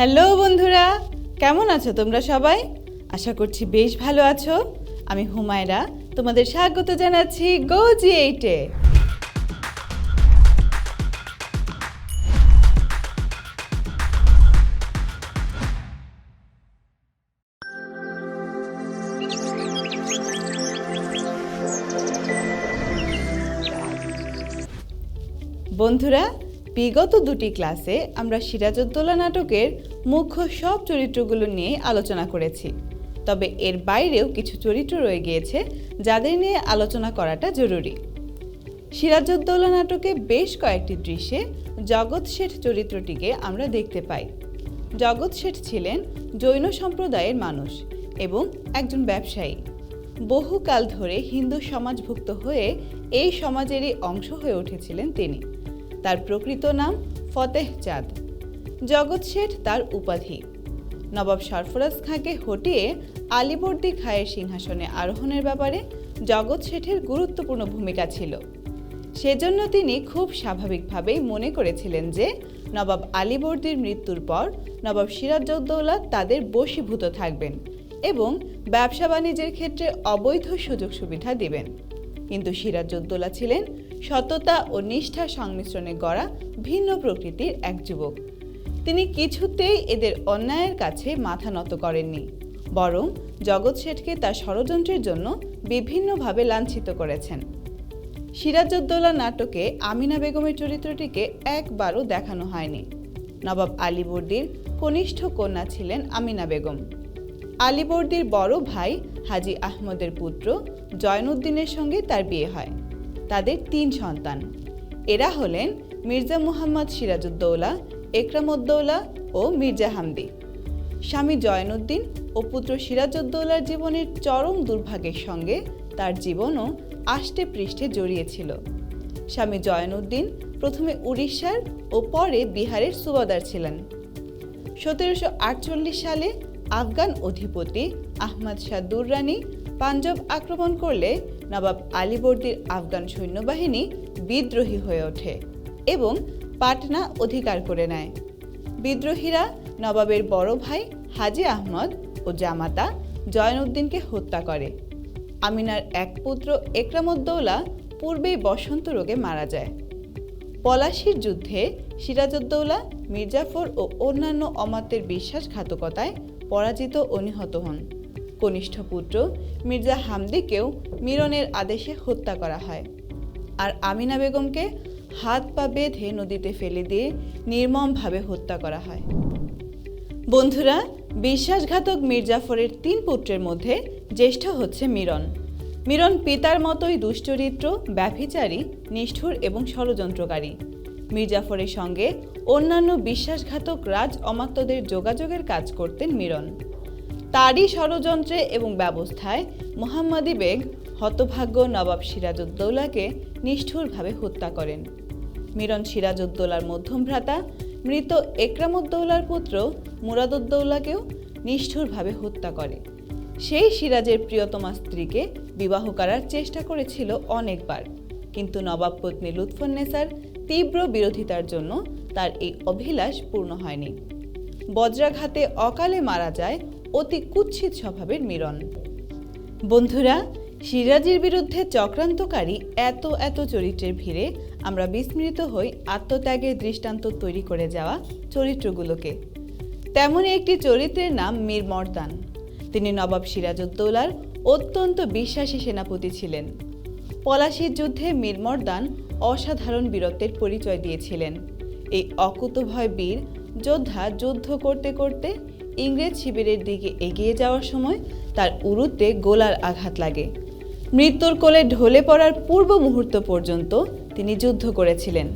Hello বন্ধুরা, কেমন আছো তোমরা সবাই? আশা করছি বেশ ভালো আছো। আমি হুমায়রা, তোমাদের স্বাগত জানাচ্ছি গো জি এইটে বন্ধুরা বিগত দুটি ক্লাসে আমরা সিরাজউদ্দৌলা নাটকের মুখ্য সব চরিত্রগুলো নিয়ে আলোচনা করেছি। তবে এর বাইরেও কিছু চরিত্র রয়ে গিয়েছে যাদের নিয়ে আলোচনা করাটা জরুরি। সিরাজউদ্দৌলা নাটকে বেশ কয়েকটি দৃশ্যে জগৎ শেঠ চরিত্রটিকে আমরা দেখতে পাই। জগৎ শেঠ ছিলেন জৈন সম্প্রদায়ের মানুষ এবং একজন ব্যবসায়ী। বহুকাল ধরে হিন্দু সমাজভুক্ত হয়ে এই সমাজেরই অংশ হয়ে উঠেছিলেন তিনি। তার প্রকৃত নাম ফতেহ চাঁদ। জগৎ শেঠ তার উপাধি। নবাব সরফরাজ খাঁকে হটিয়ে আলিবর্দী খায়ের সিংহাসনে আরোহণের ব্যাপারে জগৎ শেঠের গুরুত্বপূর্ণ ভূমিকা ছিল। সেজন্য তিনি খুব স্বাভাবিকভাবেই মনে করেছিলেন যে, নবাব আলীবর্দীর মৃত্যুর পর নবাব সিরাজউদ্দৌলা তাদের বশীভূত থাকবেন এবং ব্যবসা বাণিজ্যের ক্ষেত্রে অবৈধ সুযোগ সুবিধা দিবেন। কিন্তু সিরাজউদ্দৌলা ছিলেন সততা ও নিষ্ঠার সংমিশ্রণে গড়া ভিন্ন প্রকৃতির এক যুবক। তিনি কিছুতেই এদের অন্যায়ের কাছে মাথা নত করেননি, বরং জগৎ শেঠকে তার ষড়যন্ত্রের জন্য বিভিন্নভাবে লাঞ্ছিত করেছেন। সিরাজউদ্দৌলা নাটকে আমিনা বেগমের চরিত্রটিকে একবারও দেখানো হয়নি। নবাব আলীবর্দীর কনিষ্ঠ কন্যা ছিলেন আমিনা বেগম। আলীবর্দীর বড় ভাই হাজি আহমদের পুত্র জয়নুদ্দিনের সঙ্গে তার বিয়ে হয়। তাদের তিন সন্তান। এরা হলেন মির্জা মুহাম্মদ সিরাজউদ্দৌলা, একরামউদ্দৌলা ও মির্জা হামদি। স্বামী জয়নুদ্দিন ও পুত্র সিরাজউদ্দৌলার জীবনের চরম দুর্ভাগ্যের সঙ্গে তার জীবনও আষ্টে পৃষ্ঠে জড়িয়েছিল স্বামী জয়নুদ্দিন প্রথমে উড়িষ্যার ও পরে বিহারের সুবাদার ছিলেন। সতেরোশো আটচল্লিশ সালে আফগান অধিপতি আহমদ শাহ দুররানি পাঞ্জাব আক্রমণ করলে নবাব আলীবর্দীর আফগান সৈন্যবাহিনী বিদ্রোহী হয়ে ওঠে এবং পাটনা অধিকার করে নেয়। বিদ্রোহীরা নবাবের বড় ভাই হাজি আহমদ ও জামাতা জয়নুদ্দিনকে হত্যা করে। আমিনার এক পুত্র একরামউদ্দৌলা পূর্বেই বসন্ত রোগে মারা যায়। পলাশির যুদ্ধে সিরাজউদ্দৌলা, মির্জাফর ও অন্যান্য অমাত্যের বিশ্বাসঘাতকতায় পরাজিত ও নিহত হন। কনিষ্ঠ পুত্র মির্জা হামদিকেও মিরনের আদেশে হত্যা করা হয়। আর আমিনা বেগমকে হাত পা বেঁধে নদীতে ফেলে দিয়ে নির্মমভাবে হত্যা করা হয়। বন্ধুরা, বিশ্বাসঘাতক মির্জাফরের তিন পুত্রের মধ্যে জ্যেষ্ঠ হচ্ছে মিরন। মিরন পিতার মতোই দুশ্চরিত্র, ব্যভিচারী, নিষ্ঠুর এবং ষড়যন্ত্রকারী। মির্জাফরের সঙ্গে অন্যান্য বিশ্বাসঘাতক রাজ অমাত্যদের যোগাযোগের কাজ করতেন মিরন। তারই ষড়যন্ত্রে এবং ব্যবস্থায় মোহাম্মদী বেগ হতভাগ্য নবাব সিরাজউদ্দৌলাকে নিষ্ঠুরভাবে হত্যা করেন। মিরন সিরাজউদ্দৌলার মধ্যম ভ্রাতা মৃত একরামউদ্দৌলার পুত্র মুরাদউদ্দৌলাকেও নিষ্ঠুরভাবে হত্যা করে। সেই সিরাজের প্রিয়তমা স্ত্রীকে বিবাহ করার চেষ্টা করেছিল অনেকবার, কিন্তু নবাব পত্নী লুৎফুন্নেসার তীব্র বিরোধিতার জন্য তার এই অভিলাষ পূর্ণ হয়নি। বজ্রাঘাতে অকালে মারা যায় অতি কুৎসিত স্বভাবের মিরন বন্ধুরা, সিরাজের বিরুদ্ধে চক্রান্তকারী এত এত চরিত্রের ভিড়ে আমরা বিস্মৃত হই আত্মত্যাগের দৃষ্টান্ত তৈরি করে যাওয়া চরিত্রগুলোকে। তেমনই একটি চরিত্রের নাম মীর মর্দান। তিনি নবাব সিরাজউদ্দৌলার অত্যন্ত বিশ্বাসী সেনাপতি ছিলেন। পলাশির যুদ্ধে মীর মর্দান অসাধারণ বীরত্বের পরিচয় দিয়েছিলেন। এই অকুতভয় বীর যোদ্ধা যুদ্ধ করতে করতে ইংরেজ শিবিরের দিকে এগিয়ে যাওয়ার সময় তার উরুতে গোলার আঘাত লাগে। মৃত্যুর কোলে ঢলে পড়ার পূর্ব মুহূর্ত পর্যন্ত তিনি যুদ্ধ করেছিলেন।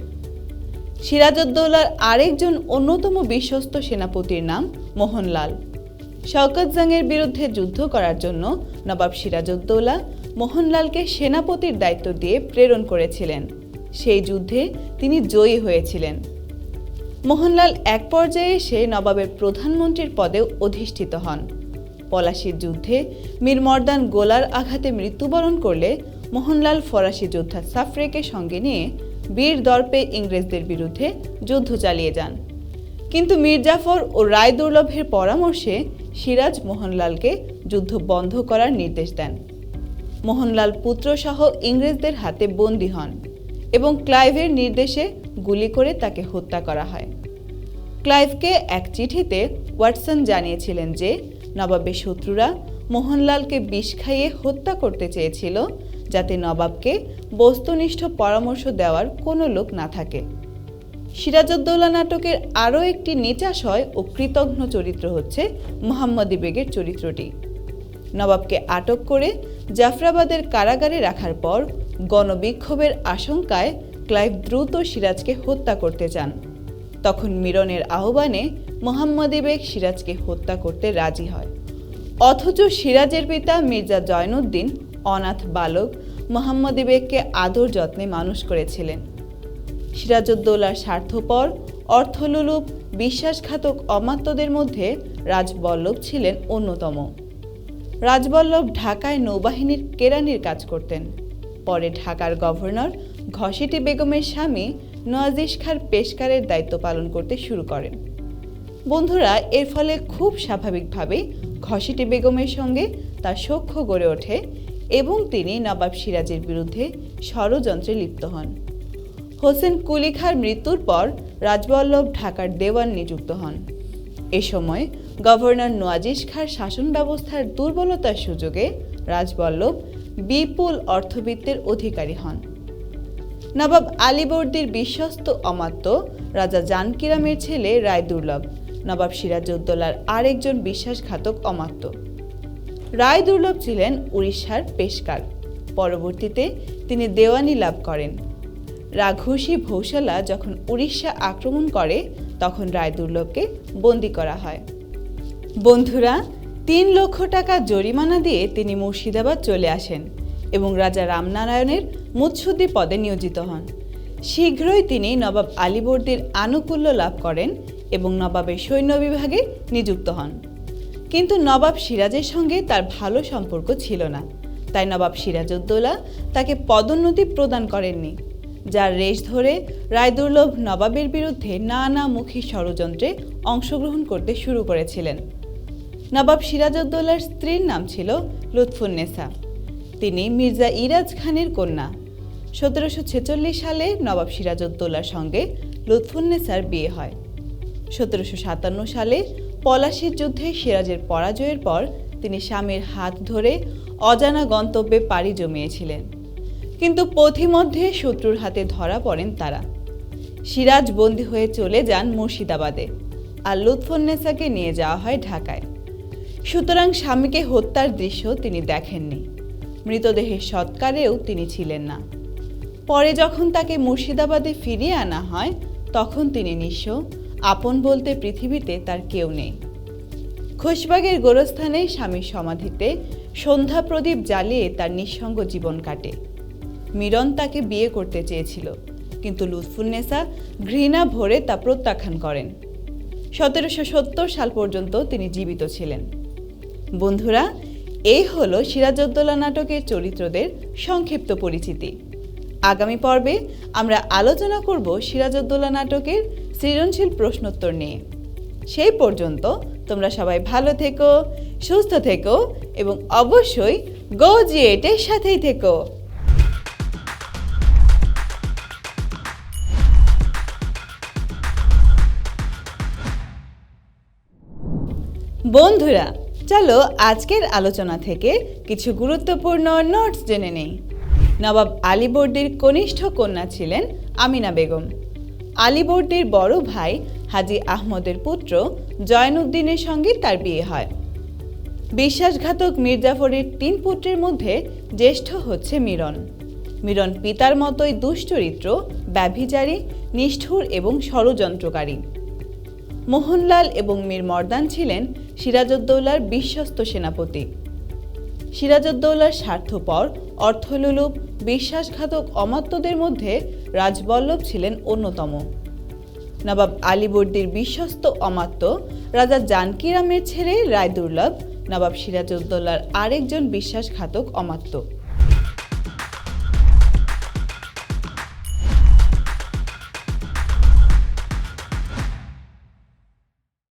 সিরাজউদ্দৌলার আরেকজন অন্যতম বিশ্বস্ত সেনাপতির নাম মোহনলাল। শওকত জাংয়ের বিরুদ্ধে যুদ্ধ করার জন্য নবাব সিরাজউদ্দৌলা মোহনলালকে সেনাপতির দায়িত্ব দিয়ে প্রেরণ করেছিলেন। সেই যুদ্ধে তিনি জয়ী হয়েছিলেন। মোহনলাল এক পর্যায়ে এসে নবাবের প্রধানমন্ত্রীর পদে অধিষ্ঠিত হন। পলাশির যুদ্ধে মীর মর্দান গোলার আঘাতে মৃত্যুবরণ করলে মোহনলাল ফরাসি যোদ্ধা সাফরেকে সঙ্গে নিয়ে বীর দর্পে ইংরেজদের বিরুদ্ধে যুদ্ধ চালিয়ে যান। কিন্তু মির্জাফর ও রায় দুর্লভের পরামর্শে সিরাজ মোহনলালকে যুদ্ধ বন্ধ করার নির্দেশ দেন। মোহনলাল পুত্রসহ ইংরেজদের হাতে বন্দী হন। এবং ক্লাইভের নির্দেশে গুলি করে তাকে হত্যা করা হয়। ক্লাইভকে এক চিঠিতে ওয়াটসন জানিয়েছিলেন যে, নবাবের শত্রুরা মোহনলালকে বিষ খাইয়ে হত্যা করতে চেয়েছিল যাতে নবাবকে বস্তুনিষ্ঠ পরামর্শ দেওয়ার কোনো লোক না থাকে। সিরাজউদ্দৌলা নাটকের আরও একটি নিচাশয় ও কৃতঘ্ন চরিত্র হচ্ছে মোহাম্মদী বেগের চরিত্রটি। নবাবকে আটক করে জাফরাবাদের কারাগারে রাখার পর গণবিক্ষোভের আশঙ্কায় ক্লাইভ দ্রুত সিরাজকে হত্যা করতে চান তখন মিরনের আহ্বানে মোহাম্মদী বেগ সিরাজকে হত্যা করতে রাজি হয়। অথচ সিরাজের পিতা মির্জা জয়নুদ্দিন অনাথ বালক মোহাম্মদী বেগকে আদর যত্নে মানুষ করেছিলেন। সিরাজউদ্দৌলার স্বার্থপর, অর্থলুলুপ, বিশ্বাসঘাতক অমাত্যদের মধ্যে রাজবল্লভ ছিলেন অন্যতম। রাজবল্লভ ঢাকায় নৌবাহিনীর কেরানির কাজ করতেন। পরে ঢাকার গভর্নর ঘসিটি বেগমের স্বামী নওয়াজিস খাঁর পেশকারের দায়িত্ব পালন করতে শুরু করেন। বন্ধুরা, এর ফলে খুব স্বাভাবিকভাবে ঘসিটি বেগমের সঙ্গে তার সখ্য গড়ে ওঠে এবং তিনি নবাব সিরাজের বিরুদ্ধে ষড়যন্ত্রে লিপ্ত হন। হোসেন কুলি খাঁর মৃত্যুর পর রাজবল্লভ ঢাকার দেওয়ান নিযুক্ত হন। এ সময় গভর্নর নোয়াজিস খাঁর শাসন ব্যবস্থার দুর্বলতার সুযোগে রাজবল্লভ বিপুল অর্থবিত্তের অধিকারী হন। নবাব আলীবর্দীর বিশ্বস্ত অমাত্য রাজা জানকিরামের ছেলে রায় দুর্লভ, নবাব সিরাজউদ্দৌলার আরেকজন বিশ্বাসঘাতক অমাত্য। রায় দুর্লভ ছিলেন উড়িষ্যার পেশকার। পরবর্তীতে তিনি দেওয়ানি লাভ করেন। রাঘুষী ভৌসালা যখন উড়িষ্যা আক্রমণ করে, তখন রায় দুর্লভকে বন্দি করা হয়। বন্ধুরা, তিন লক্ষ টাকা জরিমানা দিয়ে তিনি মুর্শিদাবাদ চলে আসেন এবং রাজা রামনারায়ণের মুৎসুদ্দি পদে নিয়োজিত হন। শীঘ্রই তিনি নবাব আলীবর্দীর আনুকূল্য লাভ করেন এবং নবাবের সৈন্য বিভাগে নিযুক্ত হন। কিন্তু নবাব সিরাজের সঙ্গে তার ভালো সম্পর্ক ছিল না। তাই নবাব সিরাজউদ্দৌলা তাকে পদোন্নতি প্রদান করেননি, যার রেশ ধরে রায়দুর্লভ নবাবের বিরুদ্ধে নানামুখী ষড়যন্ত্রে অংশগ্রহণ করতে শুরু করেছিলেন। নবাব সিরাজউদ্দৌলার স্ত্রীর নাম ছিল লুৎফুন্নেসা তিনি মির্জা ইরাজ খানের কন্যা। সতেরোশো ছেচল্লিশ সালে নবাব সিরাজউদ্দৌলার সঙ্গে লুৎফুন্নেসার বিয়ে হয়। সতেরোশো সাতান্ন সালে পলাশির যুদ্ধে সিরাজের পরাজয়ের পর তিনি স্বামীর হাত ধরে অজানা গন্তব্যে পাড়ি জমিয়েছিলেন। কিন্তু পথিমধ্যে শত্রুর হাতে ধরা পড়েন তারা। সিরাজ বন্দী হয়ে চলে যান মুর্শিদাবাদে। আর লুৎফুন্নেসাকে নিয়ে যাওয়া হয় ঢাকায়। সুতরাং স্বামীকে হত্যার দৃশ্য তিনি দেখেননি। মৃতদেহের সৎকারেও তিনি ছিলেন না। পরে যখন তাকে মুর্শিদাবাদে ফিরিয়ে আনা হয়, তখন তিনি নিঃস্ব, আপন বলতে পৃথিবীতে তার কেউ নেই। খোশবাগের গোরস্থানে স্বামীর সমাধিতে সন্ধ্যা প্রদীপ জ্বালিয়ে তার নিঃসঙ্গ জীবন কাটে। মিরন তাকে বিয়ে করতে চেয়েছিল, কিন্তু লুৎফুন্নেসা ঘৃণা ভরে তা প্রত্যাখ্যান করেন। সতেরোশো সত্তর সাল পর্যন্ত তিনি জীবিত ছিলেন। বন্ধুরা এই হলো সিরাজউদ্দৌলা নাটকের চরিত্রদের সংক্ষিপ্ত পরিচিতি। আগামী পর্বে আমরা আলোচনা করব সিরাজউদ্দৌলা নাটকের সৃজনশীল প্রশ্নোত্তর নিয়ে। সেই পর্যন্ত তোমরা সবাই ভালো থেকো, সুস্থ থেকো এবং অবশ্যই গো সাথেই থেকো। বন্ধুরা চলো আজকের আলোচনা থেকে কিছু গুরুত্বপূর্ণ নোটস জেনে নেই। নবাব আলীবর্দীর কনিষ্ঠ কন্যা ছিলেন আমিনা বেগম। আলীবর্দীর বড় ভাই হাজি আহমদের পুত্র জয়নুদ্দিনের সঙ্গে তার বিয়ে হয়। বিশ্বাসঘাতক মির্জাফরের তিন পুত্রের মধ্যে জ্যেষ্ঠ হচ্ছে মিরন। মিরন পিতার মতোই দুশ্চরিত্র, ব্যভিচারী, নিষ্ঠুর এবং ষড়যন্ত্রকারী। মোহনলাল এবং মীর মর্দান ছিলেন সিরাজউদ্দৌলার বিশ্বস্ত সেনাপতি। সিরাজউদ্দৌলার স্বার্থপর, অর্থলুলুপ, বিশ্বাসঘাতক অমাত্যদের মধ্যে রাজবল্লভ ছিলেন অন্যতম। নবাব আলীবর্দির বিশ্বস্ত অমাত্য, রাজা জানকিরামের ছেলে রায়দুর্লভ, নবাব সিরাজউদ্দৌলার আরেকজন বিশ্বাসঘাতক অমাত্য।